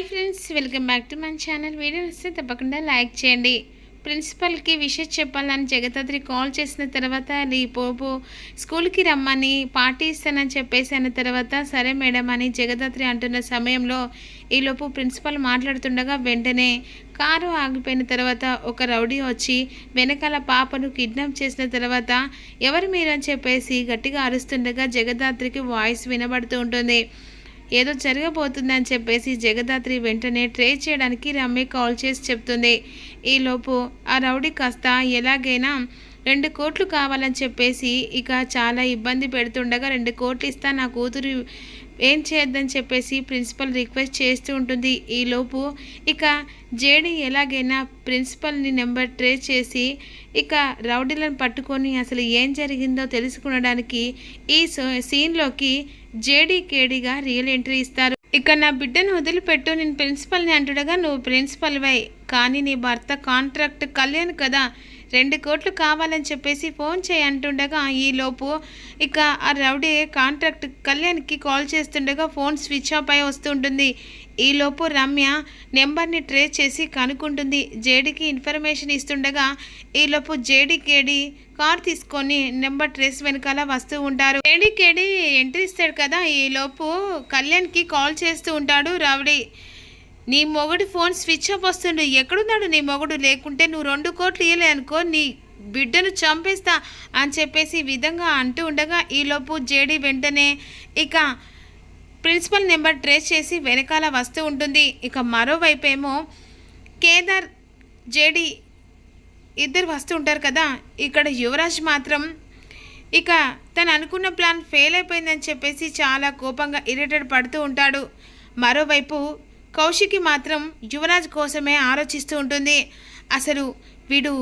Hi friends welcome back to మన channel. Video వస్తే తప్పకుండా లైక్ చేయండి. ప్రిన్సిపల్కి విషయం చెప్పాలని జగదాత్రి కాల్ చేసిన తర్వాత నీ పోపు స్కూల్కి రమ్మని పార్టీ ఇస్తానని చెప్పేసి అన్న తర్వాత సరే మేడం అని జగదాత్రి అంటున్న సమయంలో ఈలోపు ప్రిన్సిపల్ మాట్లాడుతుండగా వెంటనే కారు ఆగిపోయిన తర్వాత ఒక రౌడీ వచ్చి వెనకాల పాపను కిడ్నాప్ చేసిన తర్వాత ఎవరు మీరు? అని చెప్పేసి గట్టిగా అరుస్తుండగా జగదాత్రికి వాయిస్ వినబడుతూ ఉంటుంది. ఏదో జరగబోతుందని చెప్పేసి జగదాత్రి వెంటనే ట్రై చేయడానికి రమ్య కాల్ చేసి చెప్తుంది. ఈలోపు ఆ రౌడీ కాస్త ఎలాగైనా రెండు కోట్లు కావాలని చెప్పేసి ఇక చాలా ఇబ్బంది పెడుతుండగా రెండు కోట్లు ఇస్తా నా కూతురు ఏం చేయొద్దని చెప్పేసి ప్రిన్సిపల్ రిక్వెస్ట్ చేస్తూ ఉంటుంది. ఈలోపు ఇక జేడీ ఎలాగైనా ప్రిన్సిపల్ని నెంబర్ ట్రేస్ చేసి ఇక రౌడీలను పట్టుకొని అసలు ఏం జరిగిందో తెలుసుకునడానికి ఈ సో- సీన్లోకి జేడీ కేడీగా రియల్ ఎంట్రీ ఇస్తారు. ఇక నా బిడ్డను వదిలిపెట్టు నేను ప్రిన్సిపల్ని అంటుండగా నువ్వు ప్రిన్సిపల్ వై కానీ నీ భర్త కాంట్రాక్ట్ కళ్యాణ్ కదా. రెండు కోట్లు కావాలని చెప్పేసి ఫోన్ చేయి అంటుండగా ఈలోపు ఇక ఆ రౌడీ కాంట్రాక్ట్ కళ్యాణ్కి కాల్ చేస్తుండగా ఫోన్ స్విచ్ ఆఫ్ అయి వస్తుంటుంది ఈలోపు రమ్య నెంబర్ని ట్రేస్ చేసి కనుక్కుంటుంది. జేడీకి ఇన్ఫర్మేషన్ ఇస్తుండగా ఈలోపు జేడీ కేడి కార్ తీసుకొని నెంబర్ ట్రేస్ వెనకాల వస్తూ ఉంటారు. జేడీ కేడి ఎంట్రీ ఇస్తాడు కదా ఈలోపు కళ్యాణ్కి కాల్ చేస్తూ ఉంటాడు రౌడీ. నీ మొగుడు ఫోన్ స్విచ్ ఆఫ్ వస్తుండు. ఎక్కడున్నాడు నీ మొగుడు? లేకుంటే నువ్వు రెండు కోట్లు ఇయ్యలే అనుకో నీ బిడ్డను చంపేస్తా అని చెప్పేసి విధంగా అంటూ ఉండగా ఈలోపు జేడీ వెంటనే ఇక ప్రిన్సిపల్ నెంబర్ ట్రేస్ చేసి వెనకాల వస్తూ ఉంటుంది. ఇక మరోవైపు ఏమో కేదార్ జేడీ ఇద్దరు వస్తూ ఉంటారు కదా. ఇక్కడ యువరాజ్ మాత్రం ఇక తను అనుకున్న ప్లాన్ ఫెయిల్ అయిపోయిందని చెప్పేసి చాలా కోపంగా ఇరిటేట్ పడుతూ ఉంటాడు. మరోవైపు కౌశికి మాత్రం యువరాజ్ కోసమే ఆలోచిస్తూ ఉంటుంది. అసలు వీడు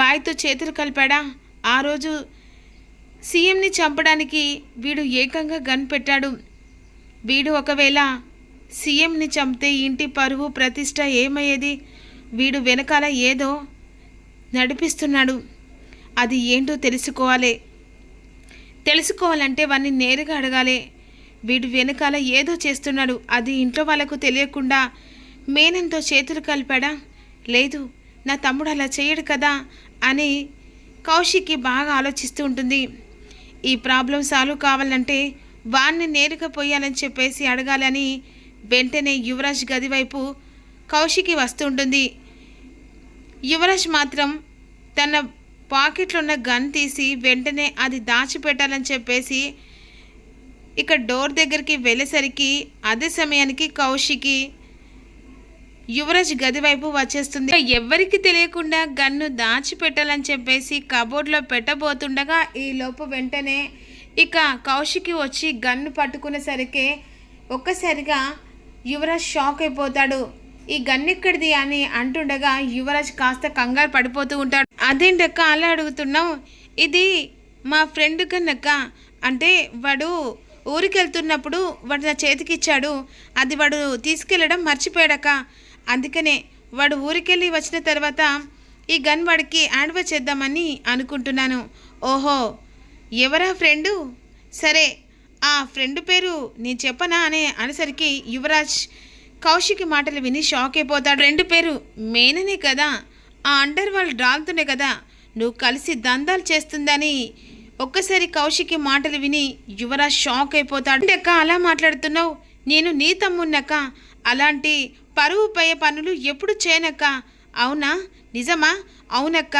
బాయ్తో చేతులు కలిపాడా? ఆ రోజు సీఎంని చంపడానికి వీడు ఏకంగా గన్ పెట్టాడు. వీడు ఒకవేళ సీఎంని చంపితే ఇంటి పరువు ప్రతిష్ట ఏమయ్యేది? వీడు వెనకాల ఏదో నడిపిస్తున్నాడు. అది ఏంటో తెలుసుకోవాలి. తెలుసుకోవాలంటే వాడిని నేరుగా అడగాలి. వీడు వెనకాల ఏదో చేస్తున్నాడు. అది ఇంట్లో వాళ్ళకు తెలియకుండా మేనంతో చేతులు కలిపాడా? లేదు నా తమ్ముడు అలా చేయడు కదా అని కౌశిక్కి బాగా ఆలోచిస్తూ ఉంటుంది. ఈ ప్రాబ్లం సాల్వ్ కావాలంటే వాణ్ణి నేరుగా పోయాలని చెప్పేసి అడగాలని వెంటనే యువరాజ్ గది వైపు కౌశికి వస్తుంటుంది. యువరాజ్ మాత్రం తన పాకెట్లో ఉన్న గన్ తీసి వెంటనే అది దాచిపెట్టాలని చెప్పేసి ఇక డోర్ దగ్గరికి వెళ్ళేసరికి అదే సమయానికి కౌశికి యువరాజ్ గది వైపు వచ్చేస్తుంది. ఎవరికి తెలియకుండా గన్ను దాచిపెట్టాలని చెప్పేసి కబోర్డ్లో పెట్టబోతుండగా ఈ లోపు వెంటనే ఇక కౌశికి వచ్చి గన్ను పట్టుకునేసరికి ఒక్కసారిగా యువరాజ్ షాక్ అయిపోతాడు. ఈ గన్ ఎక్కడిది అని అంటుండగా యువరాజ్ కాస్త కంగారు పడిపోతూ ఉంటాడు. అదేంటక్క అలా అడుగుతున్నావు? ఇది మా ఫ్రెండ్ కన్నక్క అంటే వాడు ఊరికి వెళ్తున్నప్పుడు వాడు నా చేతికి ఇచ్చాడు అది వాడు తీసుకెళ్ళడం మర్చిపోయాడక్క. అందుకనే వాడు ఊరికెళ్ళి వచ్చిన తర్వాత ఈ గన్ వాడికి హ్యాండ్ చేద్దామని అనుకుంటున్నాను. ఓహో ఎవరా ఫ్రెండు? సరే ఆ ఫ్రెండ్ పేరు నేను చెప్పనా అనే అనేసరికి యువరాజ్ కౌశికి మాటలు విని షాక్ అయిపోతాడు. ఫ్రెండ్ పేరు మేననే కదా ఆ అండర్ వాళ్ళు రాలుతునే కదా నువ్వు కలిసి దందాలు చేస్తుందని ఒక్కసారి కౌశికి మాటలు విని యువరాజ్ షాక్ అయిపోతాడు. అక్క అలా మాట్లాడుతున్నావు? నేను నీ తమ్మున్నక్క అలాంటి పరువు పోయే పనులు ఎప్పుడు చేయనక్క? అవునా? నిజమా? అవునక్క?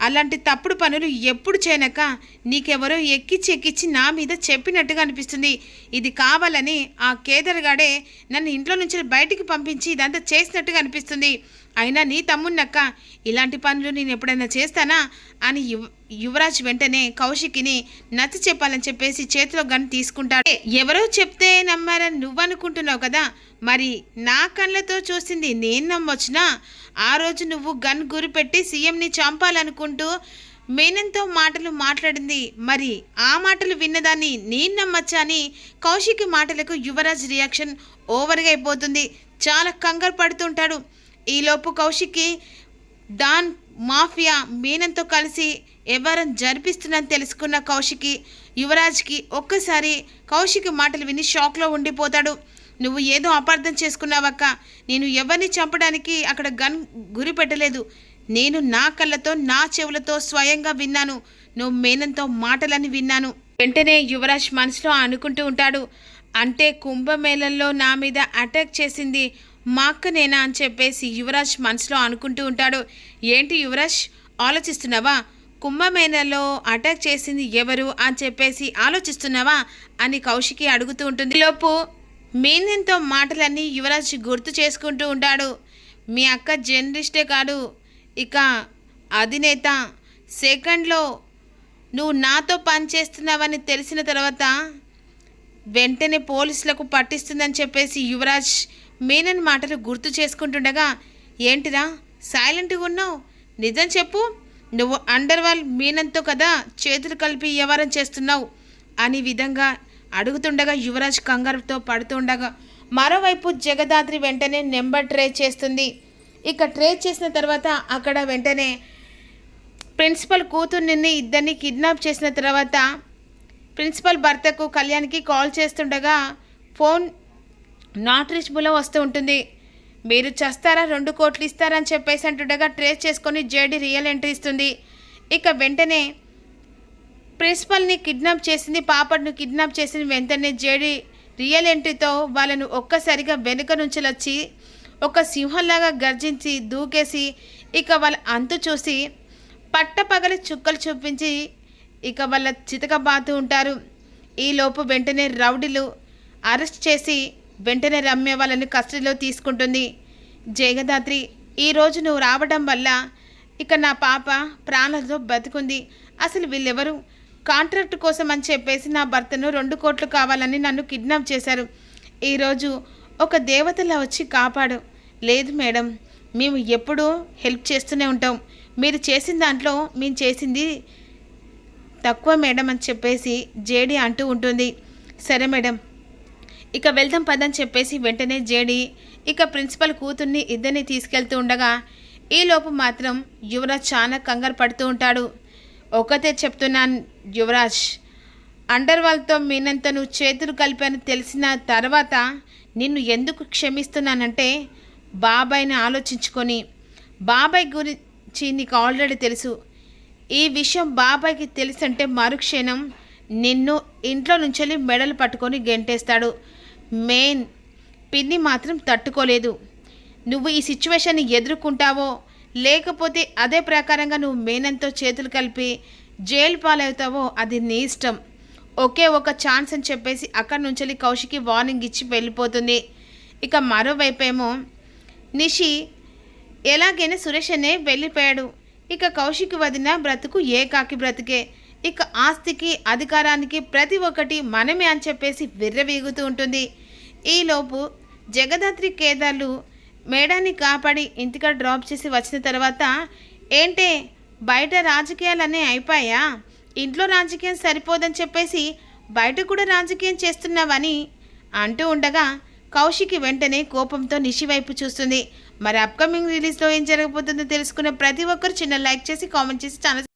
అలాంటి తప్పుడు పనులు ఎప్పుడు చేయనక నీకెవరో ఎక్కిచ్చి ఎక్కిచ్చి నా మీద చెప్పినట్టుగా అనిపిస్తుంది. ఇది కావాలని ఆ కేదర్గాడే నన్ను ఇంట్లో నుంచి బయటికి పంపించి ఇదంతా చేసినట్టుగా అనిపిస్తుంది. అయినా నీ తమ్మున్నక్క ఇలాంటి పనులు నేను ఎప్పుడైనా చేస్తానా? అని యువ యువరాజ్ వెంటనే కౌశికిని నచ్చ చెప్పాలని చెప్పేసి చేతిలో గన్ తీసుకుంటాడు. ఎవరో చెప్తే నమ్మారని నువ్వనుకుంటున్నావు కదా మరి నా కళ్ళతో చూసింది నేను నమ్మొచ్చునా? ఆ రోజు నువ్వు గన్ గురిపెట్టి సీఎంని చంపాలనుకుంటూ మేనంతో మాటలు మాట్లాడింది. మరి ఆ మాటలు విన్నదాన్ని నేను నమ్మచ్చా అని కౌశిక్ మాటలకు యువరాజ్ రియాక్షన్ ఓవర్గా అయిపోతుంది. చాలా కంగారు పడుతుంటాడు ఈలోపు కౌశిక్కి డాన్ మాఫియా మీనంతో కలిసి ఎవరం జరిపిస్తుందని తెలుసుకున్న కౌశికి యువరాజ్కి ఒక్కసారి కౌశిక్ మాటలు విని షాక్లో ఉండిపోతాడు. నువ్వు ఏదో అపార్థం చేసుకున్నావక్క. నేను ఎవరిని చంపడానికి అక్కడ గన్ గురి పెట్టలేదు. నేను నా కళ్ళతో నా చెవులతో స్వయంగా విన్నాను. నువ్వు మేనంతో మాటలని విన్నాను. వెంటనే యువరాజ్ మనసులో అనుకుంటూ ఉంటాడు. అంటే కుంభమేళంలో నా మీద అటాక్ చేసింది మా అక్కనేనా అని చెప్పేసి యువరాజ్ మనసులో అనుకుంటూ ఉంటాడు. ఏంటి యువరాజ్? ఆలోచిస్తున్నావా? కుంభమేళలో అటాక్ చేసింది ఎవరు అని చెప్పేసి ఆలోచిస్తున్నావా? అని కౌశికి అడుగుతూ ఉంటుంది. లోపు మీనంతో మాటలన్నీ యువరాజ్ గుర్తు చేసుకుంటూ ఉంటాడు. మీ అక్క జర్నలిస్టే కాదు. ఇక అధినేత సెకండ్లో నువ్వు నాతో పని చేస్తున్నావని తెలిసిన తర్వాత వెంటనే పోలీసులకు పట్టిస్తుందని చెప్పేసి యువరాజ్ మీనన్ మాటలు గుర్తు చేసుకుంటుండగా ఏంటిరా సైలెంట్గా ఉన్నావు? నిజం చెప్పు. నువ్వు అండర్వాల్ మీనంతో కదా చేతులు కలిపి వ్యవహారం చేస్తున్నావు? అని విధంగా అడుగుతుండగా యువరాజ్ కంగారుతో పడుతుండగా మరోవైపు జగదాత్రి వెంటనే నెంబర్ ట్రే చేస్తుంది. ఇక ట్రే చేసిన తర్వాత అక్కడ వెంటనే ప్రిన్సిపల్ కూతుర్ని ఇద్దరిని కిడ్నాప్ చేసిన తర్వాత ప్రిన్సిపల్ భర్తకు కళ్యాణ్కి కాల్ చేస్తుండగా ఫోన్ నాట్ రీచబుల్ వస్తూ ఉంటుంది. మీరు చస్తారా? రెండు కోట్లు ఇస్తారా? అని చెప్పేసి అంటుండగా ట్రేస్ చేసుకొని జేడి రియల్ ఎంట్రీ ఇస్తుంది. ఇక వెంటనే ప్రిన్సిపల్ని కిడ్నాప్ చేసింది పాపను కిడ్నాప్ చేసింది వెంటనే జేడి రియల్ ఎంట్రీతో వాళ్ళను ఒక్కసారిగా వెనుక నుంచి వచ్చి ఒక సింహంలాగా గర్జించి దూకేసి ఇక వాళ్ళ అంతు చూసి పట్టపగలి చుక్కలు చూపించి ఇక వాళ్ళ చితకబాతు ఉంటారు. ఈలోపు వెంటనే రౌడీలు అరెస్ట్ చేసి వెంటనే రమ్య వాళ్ళని కస్టడీలో తీసుకుంటుంది. జగదాత్రి ఈరోజు నువ్వు రావడం వల్ల ఇక నా పాప ప్రాణాలతో బతుకుంది. అసలు వీళ్ళెవరు? కాంట్రాక్ట్ కోసం అని చెప్పేసి నా భర్తను రెండు కోట్లు కావాలని నన్ను కిడ్నాప్ చేశారు. ఈరోజు ఒక దేవతలా వచ్చి కాపాడు. లేదు మేడం మేము ఎప్పుడూ హెల్ప్ చేస్తూనే ఉంటాం. మీరు చేసిన దాంట్లో మేము చేసింది తక్కువ మేడం అని చెప్పేసి జేడి అంటూ ఉంటుంది. సరే మేడం ఇక వెళ్దాం పదని చెప్పేసి వెంటనే జేడి ఇక ప్రిన్సిపల్ కూతుర్ని ఇద్దరిని తీసుకెళ్తూ ఉండగా ఈలోపు మాత్రం యువరాజ్ చాలా కంగారు పడుతూ ఉంటాడు. ఒకతే చెప్తున్నాను యువరాజ్ అండర్ వాళ్ళతో మీనంత నువ్వు చేతులు కలిపాను తెలిసిన తర్వాత నిన్ను ఎందుకు క్షమిస్తున్నానంటే బాబాయ్ని ఆలోచించుకొని. బాబాయ్ గురించి నీకు ఆల్రెడీ తెలుసు. ఈ విషయం బాబాయ్కి తెలుసంటే మరుక్షణం నిన్ను ఇంట్లో నుంచి మెడలు పట్టుకొని గెంటేస్తాడు. మెయిన్ పిన్ని మాత్రం తట్టుకోలేదు. నువ్వు ఈ సిచ్యువేషన్ని ఎదుర్కొంటావో లేకపోతే అదే ప్రకారంగా నువ్వు మేనంతో చేతులు కలిపి జైలు పాలవుతావో అది నీ ఇష్టం. ఒకే ఒక ఛాన్స్ అని చెప్పేసి అక్కడి నుంచి కౌశికి వార్నింగ్ ఇచ్చి వెళ్ళిపోతుంది. ఇక మరోవైపేమో నిషి ఎలాగైనా సురేష్ అనే వెళ్ళిపోయాడు. ఇక కౌశిక్ వదిన బ్రతుకు ఏకాకి బ్రతికే. ఇక ఆస్తికి అధికారానికి ప్రతి ఒక్కటి మనమే అని చెప్పేసి విర్రవీగుతూ ఉంటుంది. ఈలోపు జగదాత్రి కేదార్లు మేడాన్ని కాపాడి ఇంటికాడ డ్రాప్ చేసి వచ్చిన తర్వాత ఏంటే బయట రాజకీయాలన్నీ అయిపోయా? ఇంట్లో రాజకీయం సరిపోదని చెప్పేసి బయట కూడా రాజకీయం చేస్తున్నావని అంటూ ఉండగా కౌశికి వెంటనే కోపంతో నిషి వైపు చూస్తుంది. మరి అప్కమింగ్ రిలీజ్లో ఏం జరగబోతుందో తెలుసుకునే ప్రతి ఒక్కరు చిన్న లైక్ చేసి కామెంట్ చేసి ఛానల్